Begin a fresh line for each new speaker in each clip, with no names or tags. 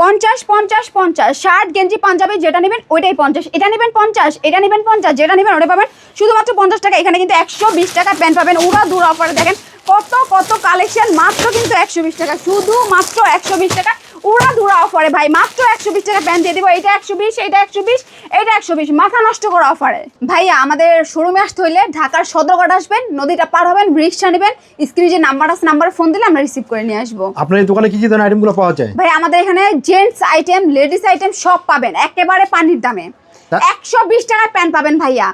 পঞ্চাশ পঞ্চাশ পঞ্চাশ, ষাট, গেঞ্জি, পাঞ্জাবি যেটা নেবেন ওইটাই পঞ্চাশ, এটা নেবেন পঞ্চাশ, এটা নেবেন পঞ্চাশ, যেটা নেবেন ওটা পাবেন শুধুমাত্র পঞ্চাশ টাকা। এখানে কিন্তু একশো বিশ টাকা প্যান্ট পাবেন ওরা দূর অফারে দেখেন কত কত কালেকশন, মাত্র কিন্তু একশো বিশ টাকা, শুধুমাত্র একশো বিশ টাকা। উড়া দুরা অফারে ভাই মাত্র একশো বিশ টাকা প্যান্ট দিয়ে দিব। এটা একশো বিশ এটা একশো বিশ এটা একশো বিশ। মাথা নষ্ট করা অফারে। ভাইয়া আমাদের শোরুমে আসতে হইলে ঢাকার সদরঘাট আসবেন নদীটা পার হবেন রিক্সা নেবেন স্ক্রিনে যে নাম্বার আছে নাম্বারে ফোন দিলে আমরা রিসিভ করে নিয়ে আসব।
আপনার এই দোকানে কি কি ধরনের আইটেমগুলো পাওয়া যায়?
ভাই আমাদের এখানে জেন্টস আইটেম লেডিস আইটেম সব পাবেন একেবারে পানির দামে। একশো বিশ টাকায় প্যান্ট পাবেন ভাইয়া।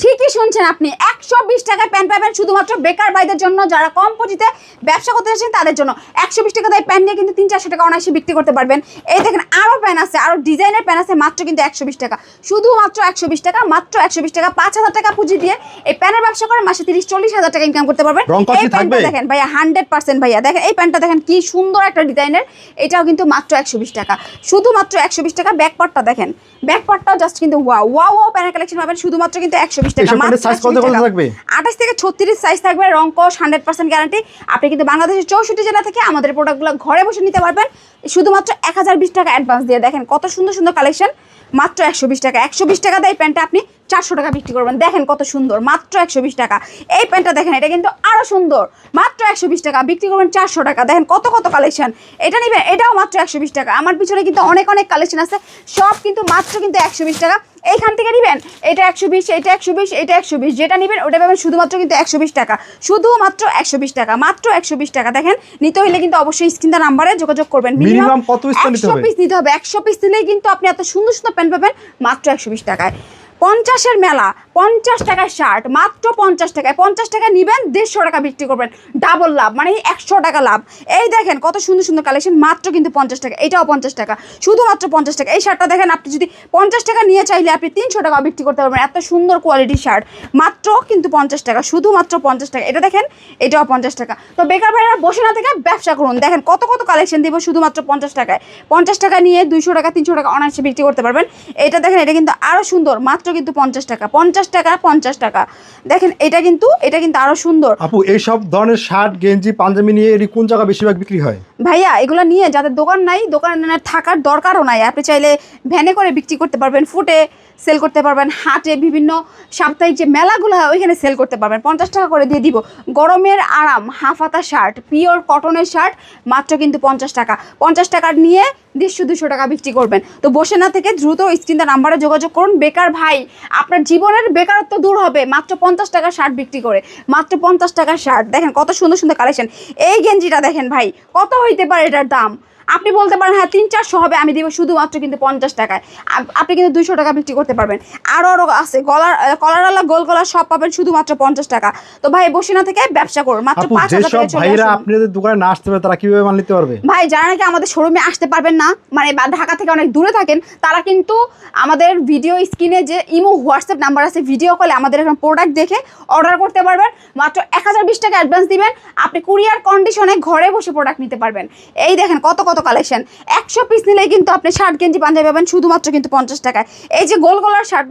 ঠিকই শুনছেন আপনি একশো বিশ টাকায় প্যান্ট পাবেন শুধুমাত্র বেকার ভাইদের জন্য যারা কম পুঁজিতে ব্যবসা করতে চাচ্ছেন তাদের জন্য। একশো বিশ টাকা দিয়ে প্যান্ট নিয়ে কিন্তু তিন চারশো টাকা অনায়াসে বিক্রি করতে পারবেন। এই দেখেন আরও প্যান্ট আছে আরও ডিজাইনের প্যান্ট আছে মাত্র কিন্তু একশো বিশ টাকা। শুধুমাত্র একশো বিশ টাকা মাত্র একশো বিশ টাকা পাঁচ হাজার টাকা পুঁজি দিয়ে এই প্যান্টের ব্যবসা করে মাসে তিরিশ চল্লিশ হাজার টাকা ইনকাম করতে পারবেন। এই প্যান্টটা দেখেন ভাইয়া হান্ড্রেড পার্সেন্ট ভাইয়া। দেখেন এই প্যান্টটা দেখেন কি সুন্দর একটা ডিজাইনের এটাও কিন্তু মাত্র একশো বিশ টাকা। শুধুমাত্র একশো বিশ টাকা ব্যাক পার্টটা দেখেন। ব্যাক পার্টটাও জাস্ট কিন্তু ওয়া ওয়া ওয়া প্যানের কালেকশন পাবেন শুধুমাত্র কিন্তু একশো টাকা
থাকবে?
আঠাশ থেকে ছত্রিশ সাইজ থাকবে রং কস হান্ড্রেড পার্সেন্ট গ্যারান্টি আপনি কিন্তু বাংলাদেশের চৌষট্টি জেলা থেকে আমাদের প্রোডাক্টগুলো ঘরে বসে নিতে পারবেন। শুধুমাত্র এক হাজার বিশ টাকা অ্যাডভান্স দিয়ে দেখেন কত সুন্দর সুন্দর কালেকশন মাত্র একশো বিশ টাকা একশো বিশ টাকা দেয় প্যান্টটা আপনি চারশো টাকা বিক্রি করবেন। দেখেন কত সুন্দর মাত্র একশো বিশ টাকা। এই প্যান্টটা দেখেন এটা কিন্তু আরও সুন্দর। মাত্র একশো বিশ টাকা বিক্রি করবেন চারশো টাকা। দেখেন কত কত কালেকশন এটা নেবেন এটাও মাত্র একশো বিশ টাকা। আমার পিছনে কিন্তু অনেক অনেক কালেকশন আছে সব কিন্তু মাত্র কিন্তু একশো বিশ টাকা। এইখান থেকে নেবেন এটা একশো বিশ এটা একশো বিশ এটা একশো বিশ। যেটা নেবেন ওটা পাবেন শুধুমাত্র কিন্তু একশো বিশ টাকা। শুধুমাত্র একশো বিশ টাকা মাত্র একশো বিশ টাকা। দেখেন নিতে হলে কিন্তু অবশ্যই স্ক্রিনটা নাম্বারে যোগাযোগ করবেন।
নিতে
একশো পিস নিতে হবে। একশো পিস নিলেই কিন্তু আপনি এত সুন্দর সুন্দর প্যান্ট পাবেন মাত্র একশো বিশ টাকায়। পঞ্চাশের মেলা, পঞ্চাশ টাকায় শার্ট মাত্র পঞ্চাশ টাকায়। পঞ্চাশ টাকা নিবেন, দেড়শো টাকা বিক্রি করবেন। ডাবল লাভ মানে একশো টাকা লাভ। এই দেখেন, কত সুন্দর সুন্দর কালেকশন মাত্র কিন্তু পঞ্চাশ টাকা, এটাও পঞ্চাশ টাকা। শুধুমাত্র পঞ্চাশ টাকা। এই শার্টটা দেখেন, আপনি যদি পঞ্চাশ টাকা নিয়ে চাইলে আপনি তিনশো টাকা বিক্রি করতে পারবেন। এত সুন্দর কোয়ালিটির শার্ট মাত্র কিন্তু পঞ্চাশ টাকা, শুধুমাত্র পঞ্চাশ টাকা। এটা দেখেন, এটাও পঞ্চাশ টাকা। তো বেকার ভাইরা বসে না থেকে ব্যবসা করুন। দেখেন, কত কত কালেকশন দিব শুধুমাত্র পঞ্চাশ টাকায়। পঞ্চাশ টাকা নিয়ে দুইশো টাকা, তিনশো টাকা অনায়াসে বিক্রি করতে পারবেন। এটা দেখেন, এটা কিন্তু আরও সুন্দর, মাত্র কিন্তু পঞ্চাশ টাকা পঞ্চাশ টাকা পঞ্চাশ টাকা। দেখেন এটা কিন্তু এটা কিন্তু আরও সুন্দর।
আপু এইসব ধরনের শার্ট গেঞ্জি পাঞ্জাবি নিয়ে এটি কোন জায়গা বেশিরভাগ বিক্রি হয়?
ভাইয়া এগুলো নিয়ে যাদের দোকান নাই দোকানে থাকার দরকারও নাই। আপনি চাইলে ভ্যানে করে বিক্রি করতে পারবেন ফুটে সেল করতে পারবেন হাটে বিভিন্ন সাপ্তাহিক যে মেলাগুলো হয় ওইখানে সেল করতে পারবেন। পঞ্চাশ টাকা করে দিয়ে দিব। গরমের আরাম হাফাতা শার্ট পিওর কটনের শার্ট মাত্র কিন্তু পঞ্চাশ টাকা। পঞ্চাশ টাকার নিয়ে দেড়শো দুশো টাকা বিক্রি করবেন। তো বসে না থেকে দ্রুত স্ক্রিনটা নাম্বারে যোগাযোগ করুন। বেকার ভাই আপনার জীবনের বেকারত্ব দূর হবে। মাত্র পঞ্চাশ টাকা শার্ট বিক্রি করে। মাত্র পঞ্চাশ টাকা শার্ট। দেখেন কত সুন্দর সুন্দর কালেকশন এই গেঞ্জিটা দেখেন ভাই কত হইতে পারে এটার দাম? আপনি বলতে পারেন হ্যাঁ তিন চারশো হবে আমি দিব শুধুমাত্র কিন্তু পঞ্চাশ টাকায়। আপনি কিন্তু দুইশো টাকা বিক্রি করতে পারবেন। আরও আরও আছে গলার আহ, কলারওয়ালা গোল গলার সব পাবেন শুধুমাত্র পঞ্চাশ টাকা। তো ভাই বসে না থেকে ব্যবসা করুন। মাত্র পাঁচ হাজার টাকা চলে
ভাইরা আপনাদের দোকানে না আসতে পারে তারা কীভাবে মাল নিতে পারবে?
ভাই যারা নাকি আমাদের শোরুমে আসতে পারবেন না মানে বা ঢাকা থেকে অনেক দূরে থাকেন, তারা কিন্তু আমাদের ভিডিও স্ক্রিনে যে ইমো হোয়াটসঅ্যাপ নাম্বার আছে ভিডিও কলে আমাদের এখন প্রোডাক্ট দেখে অর্ডার করতে পারবেন। মাত্র এক হাজার বিশ টাকা অ্যাডভান্স দিবেন, আপনি কুরিয়ার কন্ডিশনে ঘরে বসে প্রোডাক্ট নিতে পারবেন। এই দেখেন কত কত কালেকশন একশো পিস নিলেই কিন্তু আপনি শার্ট গেঞ্জি পাঞ্জাবি পাবেন, শুধুমাত্র কিন্তু পঞ্চাশ টাকায়। এই যে গোল গলার শার্ট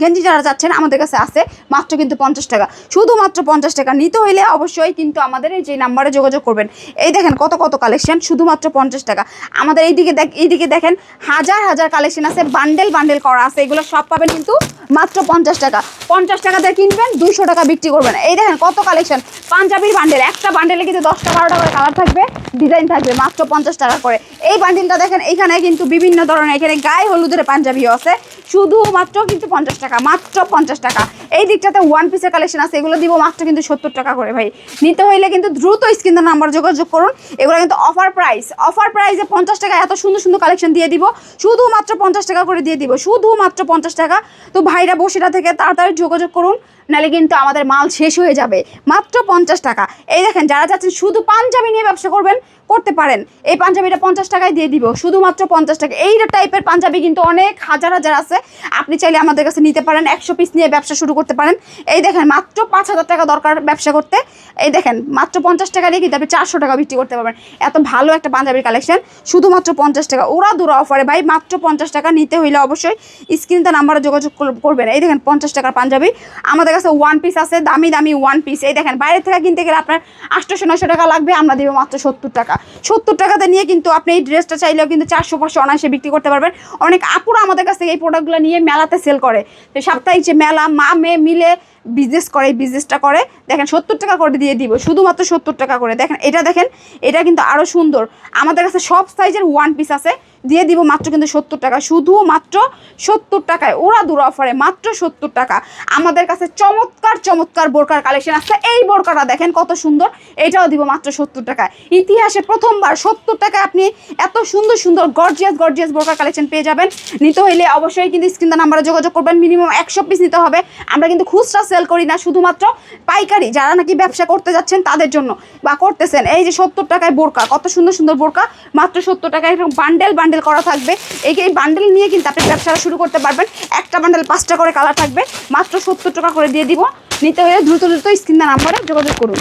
গেঞ্জি যারা যাচ্ছেন, আমাদের কাছে আছে, মাত্র কিন্তু পঞ্চাশ টাকা। শুধুমাত্র পঞ্চাশ টাকা। নিতে হইলে অবশ্যই কিন্তু আমাদের এই যে নাম্বারে যোগাযোগ করবেন। এই দেখেন কত কত কালেকশন শুধুমাত্র পঞ্চাশ টাকা। আমাদের এইদিকে দেখ, এইদিকে দেখেন হাজার হাজার কালেকশন আছে বান্ডেল বান্ডেল করা আছে, এগুলো সব পাবেন কিন্তু মাত্র পঞ্চাশ টাকা। পঞ্চাশ টাকা দিয়ে কিনবেন দুশো টাকা বিক্রি করবেন। এই দেখেন কত কালেকশন পাঞ্জাবির বান্ডেল একটা বান্ডেলে কিন্তু দশটা বারোটা করে কালার থাকবে ডিজাইন থাকবে মাত্র পঞ্চাশ টাকা করে। এই বান্ডিলটা দেখেন, এখানে কিন্তু বিভিন্ন ধরনের, এখানে গায়ে হলুদের পাঞ্জাবিও আছে, শুধুমাত্র কিন্তু পঞ্চাশ টাকা, মাত্র পঞ্চাশ টাকা। এই দিকটাতে ওয়ান পিসের কালেকশন আছে, এগুলো দিব মাত্র কিন্তু সত্তর টাকা করে ভাই। নিতে হইলে কিন্তু দ্রুত স্ক্রিন নাম্বার যোগাযোগ করুন, এগুলো কিন্তু অফার প্রাইস অফার প্রাইসে পঞ্চাশ টাকা এত সুন্দর সুন্দর কালেকশন দিয়ে দিব। শুধুমাত্র পঞ্চাশ টাকা করে দিয়ে দিব। শুধুমাত্র পঞ্চাশ টাকা। তো ভাইরা বসিরা থেকে তাড়াতাড়ি যোগাযোগ করুন, নাহলে কিন্তু আমাদের মাল শেষ হয়ে যাবে। মাত্র পঞ্চাশ টাকা। এই দেখেন, যারা যাচ্ছেন শুধু পাঞ্জাবি নিয়ে ব্যবসা করবেন, করতে পারেন। এই পাঞ্জাবিটা পঞ্চাশ টাকায় দিয়ে দিব। শুধুমাত্র পঞ্চাশ টাকা। এই টাইপের পাঞ্জাবি কিন্তু অনেক হাজার হাজার আছে। আপনি চাইলে আমাদের কাছে নিতে পারেন, একশো পিস নিয়ে ব্যবসা শুরু করতে পারেন। এই দেখেন, মাত্র পাঁচ হাজার টাকা দরকার ব্যবসা করতে। এই দেখেন, মাত্র পঞ্চাশ টাকা দিয়ে কিন্তু আপনি চারশো টাকা বিক্রি করতে পারবেন। এত ভালো একটা পাঞ্জাবির কালেকশন শুধুমাত্র পঞ্চাশ টাকা। ওরা দূরা অফারে ভাই মাত্র পঞ্চাশ টাকা নিতে হইলে অবশ্যই স্ক্রিনতে নাম্বারে যোগাযোগ কর- করবেন। এই দেখেন পঞ্চাশ টাকার পাঞ্জাবি। আমাদের কাছে ওয়ান পিস আছে, দামি দামি ওয়ান পিস এই দেখেন, বাইরে থেকে কিনতে গেলে আপনার আটশোশো নশো টাকা লাগবে, আমরা দিব মাত্র সত্তর টাকা। সত্তর টাকাতে নিয়ে কিন্তু আপনি এই ড্রেসটা চাইলেও কিন্তু চারশো, পাঁচশো অনায়াসে বিক্রি করতে পারবেন। অনেক আপুরা আমাদের কাছ থেকে এই প্রোডাক্টগুলো নিয়ে মেলাতে সেল করে। তো সাপ্তাহিক যে মেলা, মা, মেয়ে মিলে বিজনেস করে, এই বিজনেসটা করে। দেখেন, সত্তর টাকা করে দিয়ে দিব, শুধুমাত্র সত্তর টাকা করে। দেখেন, এটা দেখেন, এটা কিন্তু আরও সুন্দর। আমাদের কাছে সব সাইজের ওয়ান পিস আছে, দিয়ে দিব মাত্র কিন্তু সত্তর টাকা। শুধু মাত্র সত্তর টাকায়, ওরা দূর অফারে মাত্র সত্তর টাকা। আমাদের কাছে চমৎকার চমৎকার বোরকার কালেকশন আছে। এই বোরকাটা দেখেন কত সুন্দর, এটাও দিব মাত্র সত্তর টাকায়। ইতিহাসে প্রথমবার সত্তর টাকায় আপনি এত সুন্দর সুন্দর গর্জিয়াস গর্জিয়াস বোরকার কালেকশন পেয়ে যাবেন। নিতে হইলে অবশ্যই কিন্তু স্ক্রিন নাম্বারে যোগাযোগ করবেন। মিনিমাম একশো পিস নিতে হবে। আমরা কিন্তু খুচরা সেল করি না, শুধুমাত্র পাইকারি। যারা নাকি ব্যবসা করতে যাচ্ছেন তাদের জন্য বা করতেছেন, এই যে সত্তর টাকায় বোরকা, কত সুন্দর সুন্দর বোরকা, মাত্র সত্তর টাকায় এরকম বান্ডেল বান্ডেল করা থাকবে। এই এই বান্ডেল নিয়ে কিন্তু আপনি ব্যবসাটা শুরু করতে পারবেন। একটা বান্ডেল পাঁচটা করে কালার থাকবে। মাত্র সত্তর টাকা করে দিয়ে দিব। নিতে হলে দ্রুত দ্রুত স্ক্রিন নাম্বারে যোগাযোগ করুন।